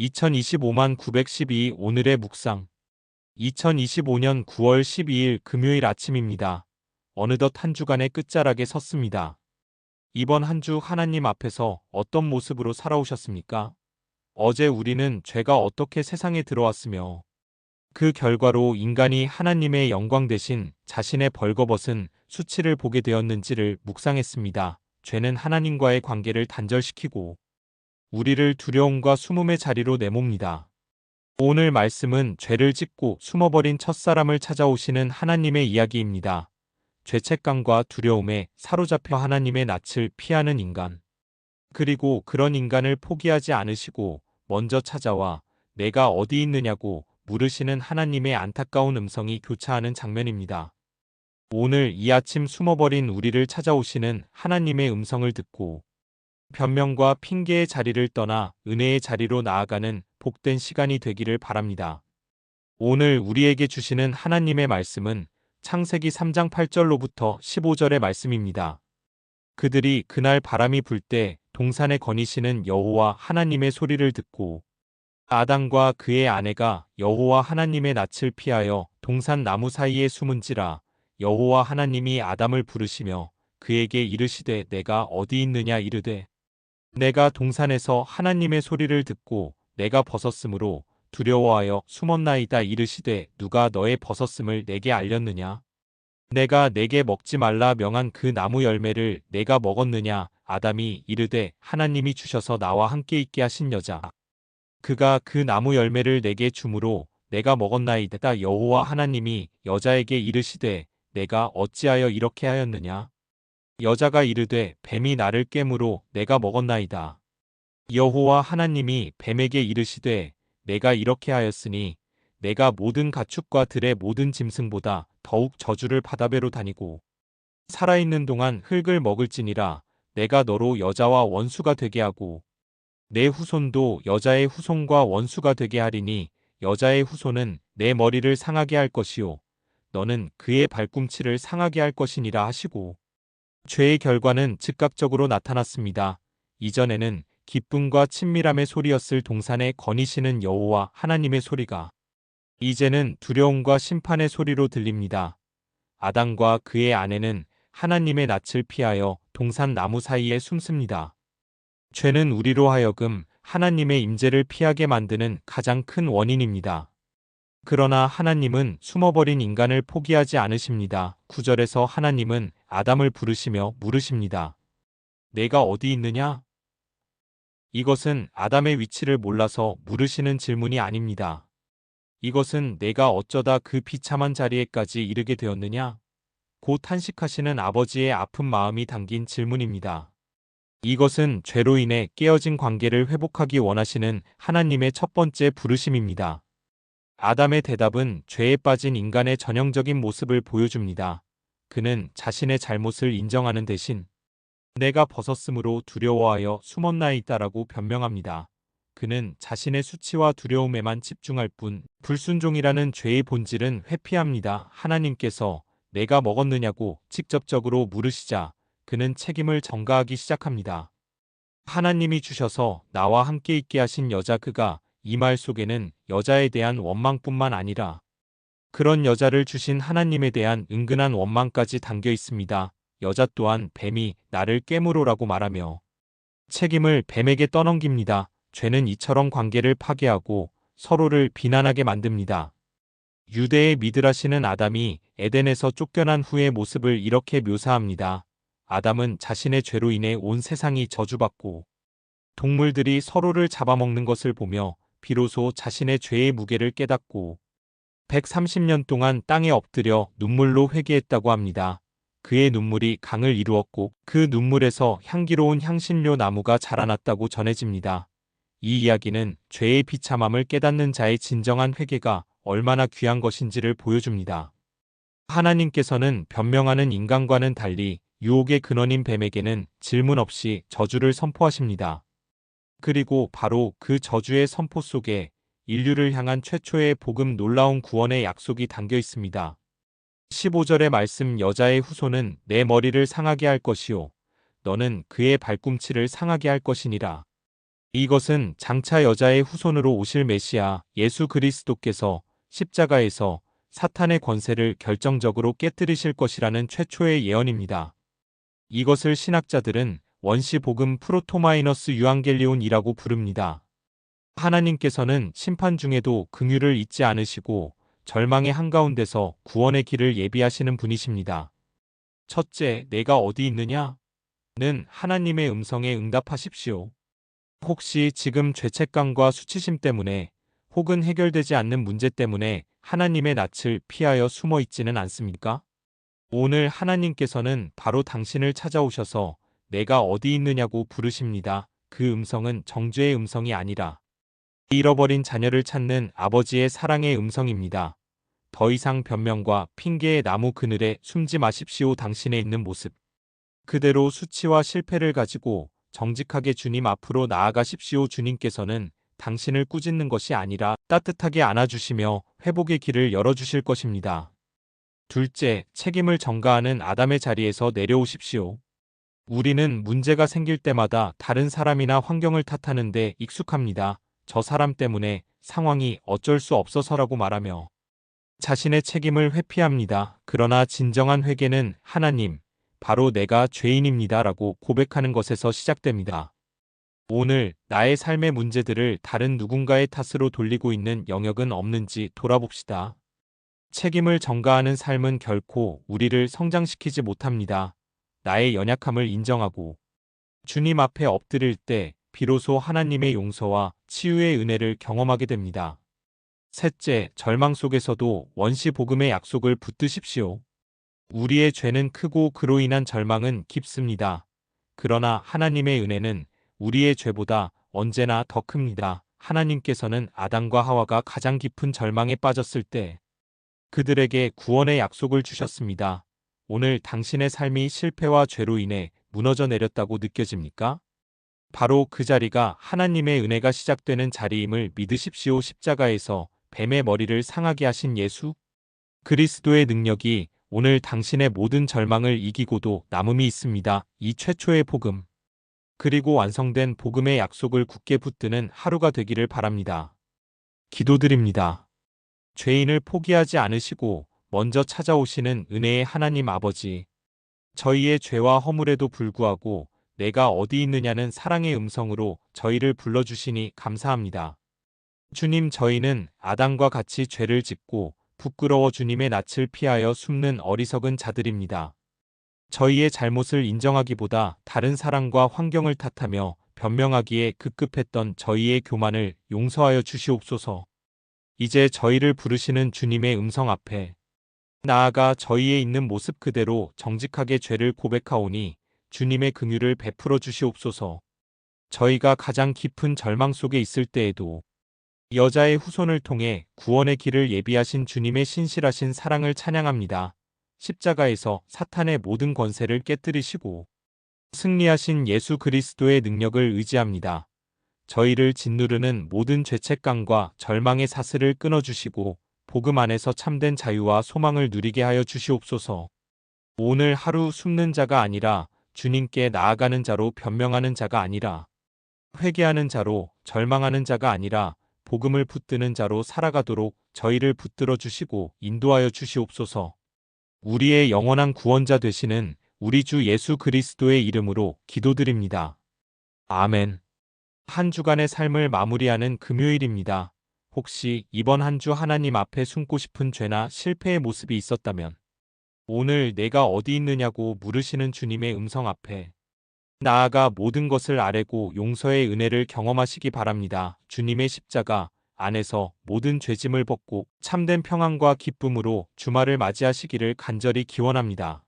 2025만 912 오늘의 묵상. 2025년 9월 12일 금요일 아침입니다. 어느덧 한 주간의 끝자락에 섰습니다. 이번 한 주 하나님 앞에서 어떤 모습으로 살아오셨습니까? 어제 우리는 죄가 어떻게 세상에 들어왔으며 그 결과로 인간이 하나님의 영광 대신 자신의 벌거벗은 수치를 보게 되었는지를 묵상했습니다. 죄는 하나님과의 관계를 단절시키고 우리를 두려움과 숨음의 자리로 내몹니다. 오늘 말씀은 죄를 짓고 숨어버린 첫사람을 찾아오시는 하나님의 이야기입니다. 죄책감과 두려움에 사로잡혀 하나님의 낯을 피하는 인간. 그리고 그런 인간을 포기하지 않으시고 먼저 찾아와 내가 어디 있느냐고 물으시는 하나님의 안타까운 음성이 교차하는 장면입니다. 오늘 이 아침 숨어버린 우리를 찾아오시는 하나님의 음성을 듣고 변명과 핑계의 자리를 떠나 은혜의 자리로 나아가는 복된 시간이 되기를 바랍니다. 오늘 우리에게 주시는 하나님의 말씀은 창세기 3장 8절로부터 15절의 말씀입니다. 그들이 그날 바람이 불 때 동산에 거니시는 여호와 하나님의 소리를 듣고 아담과 그의 아내가 여호와 하나님의 낯을 피하여 동산 나무 사이에 숨은지라 여호와 하나님이 아담을 부르시며 그에게 이르시되 내가 어디 있느냐 이르되 내가 동산에서 하나님의 소리를 듣고 내가 벗었으므로 두려워하여 숨었나이다 이르시되 누가 너의 벗었음을 내게 알렸느냐? 내가 내게 먹지 말라 명한 그 나무 열매를 내가 먹었느냐? 아담이 이르되 하나님이 주셔서 나와 함께 있게 하신 여자. 그가 그 나무 열매를 내게 주므로 내가 먹었나이다 여호와 하나님이 여자에게 이르시되 내가 어찌하여 이렇게 하였느냐? 여자가 이르되 뱀이 나를 깨므로 내가 먹었나이다. 여호와 하나님이 뱀에게 이르시되 내가 이렇게 하였으니 내가 모든 가축과 들의 모든 짐승보다 더욱 저주를 바다배로 다니고 살아있는 동안 흙을 먹을지니라 내가 너로 여자와 원수가 되게 하고 내 후손도 여자의 후손과 원수가 되게 하리니 여자의 후손은 내 머리를 상하게 할 것이요 너는 그의 발꿈치를 상하게 할 것이니라 하시고 죄의 결과는 즉각적으로 나타났습니다. 이전에는 기쁨과 친밀함의 소리였을 동산에 거니시는 여호와 하나님의 소리가 이제는 두려움과 심판의 소리로 들립니다. 아담과 그의 아내는 하나님의 낯을 피하여 동산 나무 사이에 숨습니다. 죄는 우리로 하여금 하나님의 임재를 피하게 만드는 가장 큰 원인입니다. 그러나 하나님은 숨어버린 인간을 포기하지 않으십니다. 9절에서 하나님은 아담을 부르시며 물으십니다. 내가 어디 있느냐? 이것은 아담의 위치를 몰라서 물으시는 질문이 아닙니다. 이것은 내가 어쩌다 그 비참한 자리에까지 이르게 되었느냐? 곧 탄식하시는 아버지의 아픈 마음이 담긴 질문입니다. 이것은 죄로 인해 깨어진 관계를 회복하기 원하시는 하나님의 첫 번째 부르심입니다. 아담의 대답은 죄에 빠진 인간의 전형적인 모습을 보여줍니다. 그는 자신의 잘못을 인정하는 대신 내가 벗었으므로 두려워하여 숨었나이다라고 변명합니다. 그는 자신의 수치와 두려움에만 집중할 뿐 불순종이라는 죄의 본질은 회피합니다. 하나님께서 내가 먹었느냐고 직접적으로 물으시자 그는 책임을 전가하기 시작합니다. 하나님이 주셔서 나와 함께 있게 하신 여자 그가 이 말 속에는 여자에 대한 원망뿐만 아니라 그런 여자를 주신 하나님에 대한 은근한 원망까지 담겨 있습니다. 여자 또한 뱀이 나를 깨물어라고 말하며 책임을 뱀에게 떠넘깁니다. 죄는 이처럼 관계를 파괴하고 서로를 비난하게 만듭니다. 유대의 미드라시는 아담이 에덴에서 쫓겨난 후의 모습을 이렇게 묘사합니다. 아담은 자신의 죄로 인해 온 세상이 저주받고 동물들이 서로를 잡아먹는 것을 보며 비로소 자신의 죄의 무게를 깨닫고 130년 동안 땅에 엎드려 눈물로 회개했다고 합니다. 그의 눈물이 강을 이루었고 그 눈물에서 향기로운 향신료 나무가 자라났다고 전해집니다. 이 이야기는 죄의 비참함을 깨닫는 자의 진정한 회개가 얼마나 귀한 것인지를 보여줍니다. 하나님께서는 변명하는 인간과는 달리 유혹의 근원인 뱀에게는 질문 없이 저주를 선포하십니다. 그리고 바로 그 저주의 선포 속에 인류를 향한 최초의 복음 놀라운 구원의 약속이 담겨 있습니다. 15절의 말씀 여자의 후손은 내 머리를 상하게 할 것이요. 너는 그의 발꿈치를 상하게 할 것이니라. 이것은 장차 여자의 후손으로 오실 메시아 예수 그리스도께서 십자가에서 사탄의 권세를 결정적으로 깨뜨리실 것이라는 최초의 예언입니다. 이것을 신학자들은 원시 복음 프로토마이너스 유앙겔리온이라고 부릅니다. 하나님께서는 심판 중에도 긍휼을 잊지 않으시고 절망의 한가운데서 구원의 길을 예비하시는 분이십니다. 첫째, 내가 어디 있느냐? 는 하나님의 음성에 응답하십시오. 혹시 지금 죄책감과 수치심 때문에 혹은 해결되지 않는 문제 때문에 하나님의 낯을 피하여 숨어 있지는 않습니까? 오늘 하나님께서는 바로 당신을 찾아오셔서 내가 어디 있느냐고 부르십니다. 그 음성은 정죄의 음성이 아니라 잃어버린 자녀를 찾는 아버지의 사랑의 음성입니다. 더 이상 변명과 핑계의 나무 그늘에 숨지 마십시오. 당신의 있는 모습. 그대로 수치와 실패를 가지고 정직하게 주님 앞으로 나아가십시오. 주님께서는 당신을 꾸짖는 것이 아니라 따뜻하게 안아주시며 회복의 길을 열어주실 것입니다. 둘째, 책임을 전가하는 아담의 자리에서 내려오십시오. 우리는 문제가 생길 때마다 다른 사람이나 환경을 탓하는데 익숙합니다. 저 사람 때문에 상황이 어쩔 수 없어서라고 말하며 자신의 책임을 회피합니다. 그러나 진정한 회개는 하나님, 바로 내가 죄인입니다. 라고 고백하는 것에서 시작됩니다. 오늘 나의 삶의 문제들을 다른 누군가의 탓으로 돌리고 있는 영역은 없는지 돌아봅시다. 책임을 전가하는 삶은 결코 우리를 성장시키지 못합니다. 나의 연약함을 인정하고 주님 앞에 엎드릴 때 비로소 하나님의 용서와 치유의 은혜를 경험하게 됩니다. 셋째, 절망 속에서도 원시 복음의 약속을 붙드십시오. 우리의 죄는 크고 그로 인한 절망은 깊습니다. 그러나 하나님의 은혜는 우리의 죄보다 언제나 더 큽니다. 하나님께서는 아담과 하와가 가장 깊은 절망에 빠졌을 때 그들에게 구원의 약속을 주셨습니다. 오늘 당신의 삶이 실패와 죄로 인해 무너져 내렸다고 느껴집니까? 바로 그 자리가 하나님의 은혜가 시작되는 자리임을 믿으십시오. 십자가에서 뱀의 머리를 상하게 하신 예수 그리스도의 능력이 오늘 당신의 모든 절망을 이기고도 남음이 있습니다. 이 최초의 복음. 그리고 완성된 복음의 약속을 굳게 붙드는 하루가 되기를 바랍니다. 기도드립니다. 죄인을 포기하지 않으시고 먼저 찾아오시는 은혜의 하나님 아버지. 저희의 죄와 허물에도 불구하고 내가 어디 있느냐는 사랑의 음성으로 저희를 불러주시니 감사합니다. 주님 저희는 아담과 같이 죄를 짓고 부끄러워 주님의 낯을 피하여 숨는 어리석은 자들입니다. 저희의 잘못을 인정하기보다 다른 사람과 환경을 탓하며 변명하기에 급급했던 저희의 교만을 용서하여 주시옵소서. 이제 저희를 부르시는 주님의 음성 앞에 나아가 저희의 있는 모습 그대로 정직하게 죄를 고백하오니 주님의 긍휼을 베풀어 주시옵소서. 저희가 가장 깊은 절망 속에 있을 때에도 여자의 후손을 통해 구원의 길을 예비하신 주님의 신실하신 사랑을 찬양합니다. 십자가에서 사탄의 모든 권세를 깨뜨리시고 승리하신 예수 그리스도의 능력을 의지합니다. 저희를 짓누르는 모든 죄책감과 절망의 사슬을 끊어주시고 복음 안에서 참된 자유와 소망을 누리게 하여 주시옵소서. 오늘 하루 숨는 자가 아니라 주님께 나아가는 자로 변명하는 자가 아니라 회개하는 자로 절망하는 자가 아니라 복음을 붙드는 자로 살아가도록 저희를 붙들어 주시고 인도하여 주시옵소서. 우리의 영원한 구원자 되시는 우리 주 예수 그리스도의 이름으로 기도드립니다. 아멘. 한 주간의 삶을 마무리하는 금요일입니다. 혹시 이번 한 주 하나님 앞에 숨고 싶은 죄나 실패의 모습이 있었다면 오늘 내가 어디 있느냐고 물으시는 주님의 음성 앞에 나아가 모든 것을 아뢰고 용서의 은혜를 경험하시기 바랍니다. 주님의 십자가 안에서 모든 죄짐을 벗고 참된 평안과 기쁨으로 주말을 맞이하시기를 간절히 기원합니다.